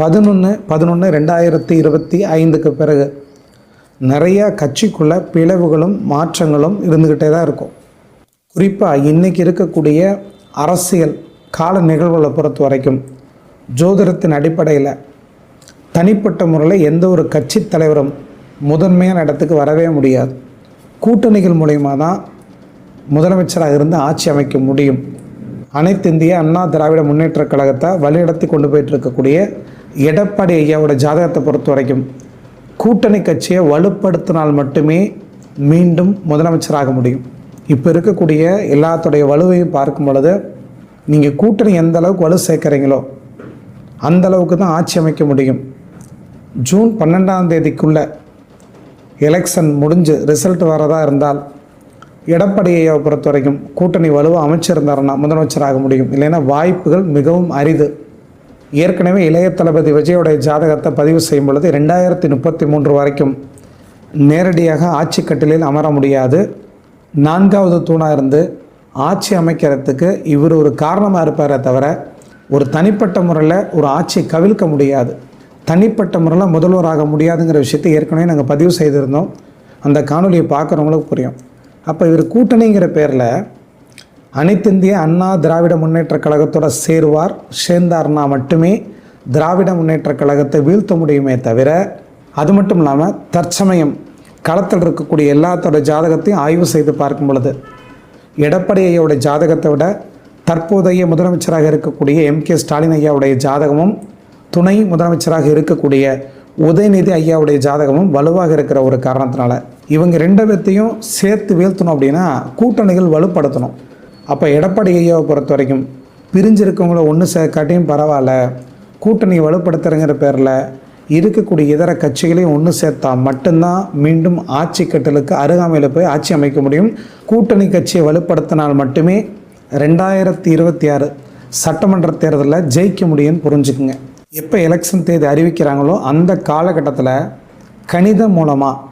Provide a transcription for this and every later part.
பதினொன்று பதினொன்று ரெண்டாயிரத்தி இருபத்தி ஐந்துக்கு பிறகு நிறையா கட்சிக்குள்ள பிளவுகளும் மாற்றங்களும் இருந்துக்கிட்டே தான் இருக்கும். குறிப்பாக இன்றைக்கி இருக்கக்கூடிய அரசியல் கால நிகழ்வுகளை பொறுத்த வரைக்கும் ஜோதிடத்தின் அடிப்படையில் தனிப்பட்ட முறையில் எந்த ஒரு கட்சி தலைவரும் முதன்மையான இடத்துக்கு வரவே முடியாது. கூட்டணிகள் மூலயமா தான் முதலமைச்சராக இருந்து ஆட்சி அமைக்க முடியும். அனைத்து இந்திய அண்ணா திராவிட முன்னேற்றக் கழகத்தை வழிநடத்தி கொண்டு போயிட்டு இருக்கக்கூடிய எடப்பாடி ஐயாவோட ஜாதகத்தை பொறுத்த வரைக்கும் கூட்டணி கட்சியை வலுப்படுத்தினால் மட்டுமே மீண்டும் முதலமைச்சராக முடியும். இப்போ இருக்கக்கூடிய எல்லாத்துடைய வலுவையும் பார்க்கும் பொழுது நீங்கள் கூட்டணி எந்த அளவுக்கு வலு சேர்க்குறீங்களோ அந்த அளவுக்கு தான் ஆட்சி அமைக்க முடியும். ஜூன் பன்னெண்டாம் தேதிக்குள்ளே எலெக்ஷன் முடிஞ்சு ரிசல்ட் வரதா இருந்தால் எடப்பாடியை பொறுத்த வரைக்கும் கூட்டணி வலுவாக அமைச்சிருந்தாருன்னா முதலமைச்சராக முடியும். இல்லைன்னா வாய்ப்புகள் மிகவும் அரிது. ஏற்கனவே இளைய தளபதி விஜயோடைய ஜாதகத்தை பதிவு செய்யும் பொழுது ரெண்டாயிரத்தி முப்பத்தி மூன்று வரைக்கும் நேரடியாக ஆட்சி கட்டிலில் அமர முடியாது. நான்காவது தூணாக இருந்து ஆட்சி அமைக்கிறதுக்கு இவர் ஒரு காரணமாக இருப்பாரே தவிர ஒரு தனிப்பட்ட முறையில் ஒரு ஆட்சியை கவிழ்க்க முடியாது. தனிப்பட்ட முறையில் முதல்வராக முடியாதுங்கிற விஷயத்தை ஏற்கனவே நாங்கள் பதிவு செய்திருந்தோம். அந்த காணொலியை பார்க்குறவங்களுக்கு புரியும். அப்போ இவர் கூட்டணிங்கிற பேரில் அனைத்திந்திய அண்ணா திராவிட முன்னேற்றக் கழகத்தோட சேருவார் சேர்ந்தார்னா மட்டுமே திராவிட முன்னேற்றக் கழகத்தை வீழ்த்த முடியுமே தவிர அது மட்டும் இல்லாமல் தற்சமயம் களத்தில் இருக்கக்கூடிய எல்லாத்தோட ஜாதகத்தையும் ஆய்வு செய்து பார்க்கும் பொழுது எடப்பாடி ஐயாவுடைய ஜாதகத்தை விட தற்போதைய முதலமைச்சராக இருக்கக்கூடிய எம் கே ஸ்டாலின் ஐயாவுடைய ஜாதகமும் துணை முதலமைச்சராக இருக்கக்கூடிய உதயநிதி ஐயாவுடைய ஜாதகமும் வலுவாக இருக்கிற ஒரு காரணத்தினால இவங்க ரெண்டு பேர்த்தையும் சேர்த்து வீழ்த்தணும் அப்படின்னா கூட்டணிகள் வலுப்படுத்தணும். அப்போ எடப்பாடி ஐயாவை பொறுத்த வரைக்கும் பிரிஞ்சிருக்கவங்கள ஒன்று சேர்க்காட்டியும் பரவாயில்ல. கூட்டணி வலுப்படுத்துறங்கிற பேரில் இருக்கக்கூடிய இதர கட்சிகளையும் ஒன்று சேர்த்தா மட்டும்தான் மீண்டும் ஆட்சி கட்டலுக்கு அருகாமையில் போய் ஆட்சி அமைக்க முடியும். கூட்டணி கட்சியை வலுப்படுத்தினால் மட்டுமே ரெண்டாயிரத்தி இருபத்தி ஆறு சட்டமன்ற தேர்தலில் ஜெயிக்க முடியும்னு புரிஞ்சுக்குங்க. எப்போ எலெக்ஷன் தேதி அறிவிக்கிறாங்களோ அந்த காலகட்டத்தில் கணிதம் மூலமாக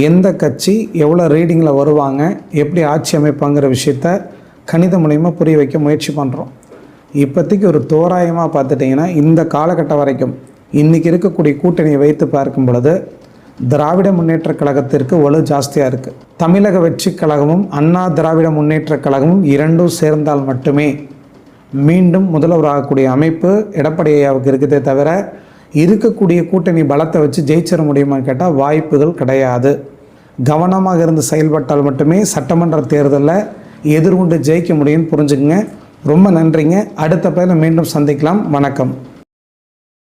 எந்த கட்சி எவ்வளோ ரீடிங்கில் வருவாங்க எப்படி ஆட்சி அமைப்பாங்கிற விஷயத்த கணிதம் மூலயமா புரிய வைக்க முயற்சி பண்ணுறோம் இப்போதைக்கு ஒரு தோராயமாக பார்த்துட்டிங்கன்னா இந்த காலகட்டம் வரைக்கும் இன்றைக்கி இருக்கக்கூடிய கூட்டணியை வைத்து பார்க்கும் பொழுது திராவிட முன்னேற்றக் கழகத்திற்கு வலு ஜாஸ்தியாக இருக்குது தமிழக வெற்றி கழகமும் அண்ணா திராவிட முன்னேற்றக் கழகமும் இரண்டும் சேர்ந்தால் மட்டுமே மீண்டும் முதல்வராகக்கூடிய அமைப்பு எடப்பாடி ஐயாவுக்கு இருக்குதே தவிர இருக்கக்கூடிய கூட்டணி பலத்தை வச்சு ஜெயிச்சிட முடியுமான்னு கேட்டால் வாய்ப்புகள் கிடையாது. கவனமாக இருந்து செயல்பட்டால் மட்டுமே சட்டமன்ற தேர்தலில் எதிர்கொண்டு ஜெயிக்க முடியும்னு புரிஞ்சுக்குங்க. ரொம்ப நன்றிங்க. அடுத்த பதில் மீண்டும் சந்திக்கலாம். வணக்கம்.